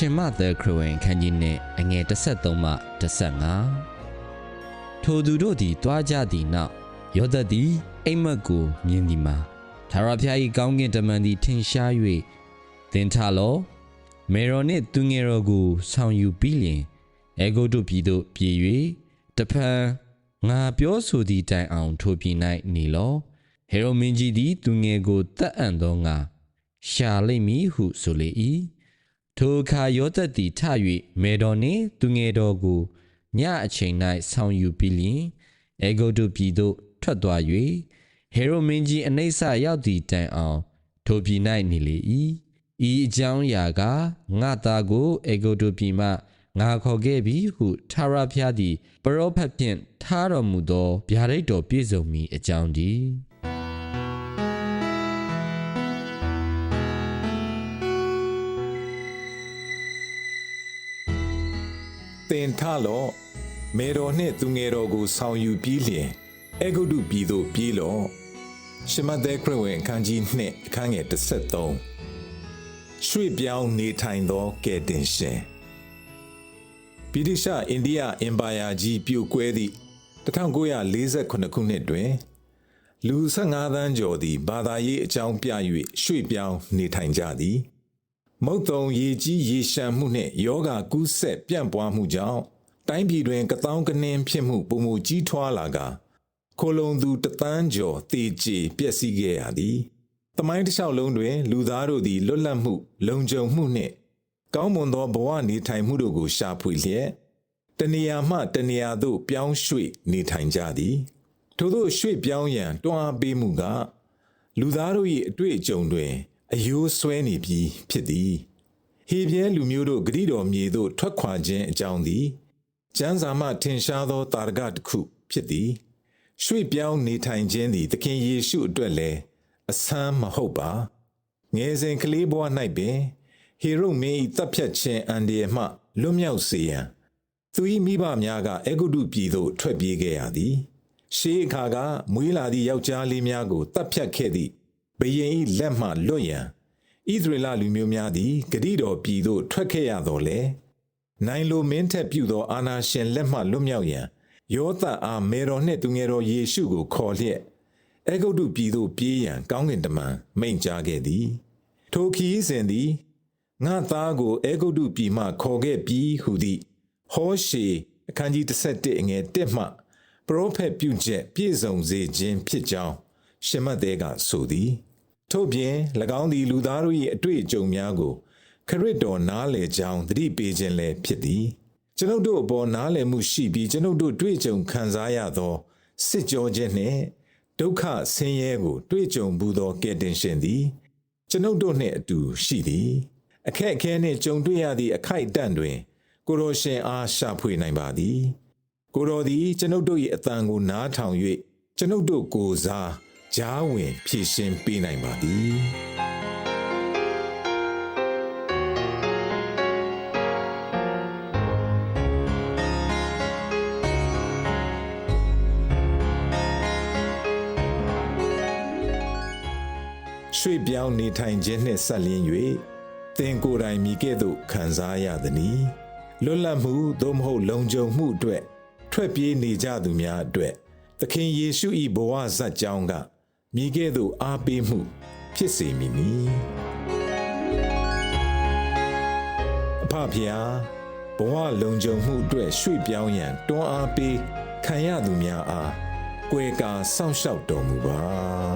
ရှင်မသက်ခရဝင်ခန်းကြီးနှင့်အငယ်33မှ35ထိုသူတို့သည်တွားကြသည့်နောက်ယောသတ်သည်အိမ်မက်ကိုမြင်သည်မှာသာရဖျား၏ကောင်းကင်တမန်သည်ထင်ရှား၍သင်ထလောမေရောနှင့်သူငယ်တော်ကိုဆောင်ယူပြီးလျင်အေဂုတ်တို့ပြည်သို့ပြေး၍တဖန်ငါပြောဆိုသည့်တိုင်အောင်ထိုပြည်၌နေလောဟေရိုမင်းကြီးသည်သူငယ်ကိုတတ်အံ့သောငါရှာလိမ့်မည်ဟုဆိုလေ၏ ထိုအခါယောသတ်သည်ထ၍မေတော်နှင့်သူငယ်တော်ကိုညအချိန်၌ဆောင်ယူပြီးလျင်အေဂုတ်တို့ပြည်သို့ထွက်သွား၍ဟေရိုမင်းကြီးအနှိမ့်ဆရောက်သည့်တိုင်အောင်ထိုပြည်၌နေလေ၏ဤအကြောင်းအရာကငါသားကိုအေဂုတ်တို့ပြည်မှငါခေါ်ခဲ့ပြီဟုထာဝရဘုရားသည်ပရောဖက်ဖြင့်ထားတော်မူသောဗျာဒိတ်တော်ပြည့်စုံမည်အကြောင်းတည်း သင်ထလော့မေတော်နှင့်သူငယ်တော်ကိုဆောင်ယူပြီးလျင်အေဂုတ်တုပြည်သို့ပြေးလော့ရှမသက်ခရစ်ဝင်အခန်းကြီး2အခန်းငယ်33ရွှေ့ပြောင်းနေထိုင်သောကယ်တင်ရှင်ဗြိတိရှအိန္ဒိယအင်ပါယာကြီးပြိုကွဲသည့်1948ခုနှစ်တွင် လူ15သန်းကျော်သည်ဘာသာရေးအကြောင်းပြ၍ရွှေ့ပြောင်းနေထိုင်ကြသည် မုတ်တုံရေကြီးရေရှမ်းမှုနှင့်ယောဂကူးဆက်ပြန့်ပွားမှုကြောင့်တိုင်းပြည်တွင်ကတောင်းကနင်းဖြစ်မှုပုံမူကြီးထွားလာကခိုလုံသူတသန်းကျော်တေကြေပျက်စီးခဲ့ရသည်။တမိုင်းတစ်လျှောက်လုံးတွင် လူသားတို့သည်လွတ်လပ်မှု လုံခြုံမှုနှင့်ကောင်းမွန်သောဘဝနေထိုင်မှုတို့ကိုရှာဖွေလျက်တနေရာမှတနေရာသို့ပြောင်းရွှေ့နေထိုင်ကြသည်။ထို့သောရွှေ့ပြောင်းရန်တွန်းအားပေးမှုက လူသားတို့၏အတွေ့အကြုံတွင် အယိုးဆွဲနေပြီးဖြစ်သည်ဟေပြဲလူမျိုးတို့ဂရိတော်မြေသို့ထွက်ခွာခြင်းအကြောင်းသည်ကျမ်းစာမှထင်ရှားသောတာရကတစ်ခုဖြစ်သည်ရွှေ့ပြောင်းနေထိုင်ခြင်းသည်သခင်ယေရှုအတွက်လည်းအဆန်းမဟုတ်ပါငယ်စဉ်ကလေးဘဝ၌ပင်ဟေရုမင်း၏တပ်ဖြတ်ခြင်းအန်ဒီယမှလွတ်မြောက်စေရန်သူ၏မိဘများကအေဂုတုပြည်သို့ထွက်ပြေးခဲ့ရသည်ရှေးအခါကမွေးလာသည့်ယောက်ျားလေးများကိုတပ်ဖြတ်ခဲ့သည့် ဘယင်၏လက်မှလွတ်ရန်ဣသရေလလူမျိုးများသည်ဂတိတော်ပြည်သို့ထွက်ခဲ့ရတော်လေနိုင်လိုမင်းထက်ပြုသောအာနာရှင်လက်မှလွတ်မြောက်ရန်ယောသအားမေတော်နှင့်သူငယ်တော်ယေရှုကိုခေါ်လျက်အေဂုတ်တုပြည်သို့ပြေးရန်ကောင်းကင်တမန်မိန့်ကြားခဲ့သည် ထိုခီးစဉ်သည်ငါသားကိုအေဂုတ်တုပြည်မှခေါ်ခဲ့ပြီးဟုသည့်ဟောရှေအခန်းကြီး17အငယ်1မှပရောဖက်ပြုချက်ပြည့်စုံစေခြင်းဖြစ်ကြောင်းရှမတ်သေးကဆိုသည် ထို့ပြင်၎င်းသည်လူသားတို့၏အတွေ့အကြုံများကိုခရစ်တော်နားလည်ကြောင်းသတိပေးခြင်းလည်းဖြစ်သည်ကျွန်ုပ်တို့အပေါ်နားလည်မှုရှိပြီးကျွန်ုပ်တို့တွေ့ကြုံခံစားရသောစစ်ကြောခြင်းနှင့်ဒုက္ခဆင်းရဲကို တွေ့ကြုံဘူးသောကယ်တင်ရှင်သည် ကျွန်ုပ်တို့နှင့်အတူရှိသည်အခက်အခဲနှင့်ကြုံတွေ့ရသည့်အခိုက်အတန့်တွင် ကိုရောရှင်အားရှာဖွေနိုင်ပါသည် ကိုတော်သည် ကျွန်ုပ်တို့၏အတန်ကိုနားထောင်၍ကျွန်ုပ်တို့ကိုယ်စား ဂျားဝင်ဖြည့်ရှင်ပေးနိုင်ပါသည်ရွှေ့ပြောင်းနေထိုင်ခြင်းနှင့်ဆက်လျင်း၍သင်ကိုယ်တိုင်မိကဲ့သို့ခံစားရသည်။လွတ်လပ်မှုသို့မဟုတ်လုံခြုံမှုအတွက်ထွက်ပြေးနေကြသူများအတွက်သခင်ယေရှု၏ဘဝဇတ်ကြောင်းက မိကဲ့သို့အားပေးမှု ဖြစ်စေမည်နီ။အဖဖျားဘဝလုံခြုံမှုအတွက်ရွှေ့ပြောင်းရန်တွန်းအားပေးခံရသူများအားကွယ်ကာစောင့်ရှောက်တော်မူပါ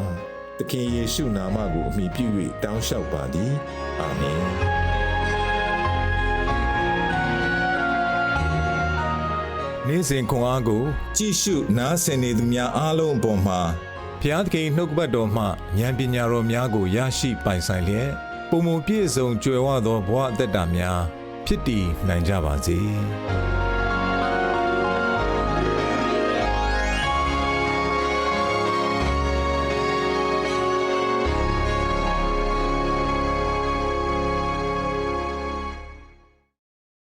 ။သခင်ယေရှုနာမကိုအမိပြု၍တောင်းလျှောက်ပါသည်။အာမင်။နေ့စဉ်ခွန်အားကိုကြည့်ရှုနားဆင်နေသူများအားလုံးအပေါ်မှာ ဖဖျားသခင်နှုတ်ကပတ်တော်မှဉာဏ်ပညာတော်များကိုရရှိပိုင်ဆိုင်လျက်ပုံမပြည့်စုံကြွယ်ဝသောဘဝအသက်တာများဖြစ်တည်နိုင်ကြပါစေ။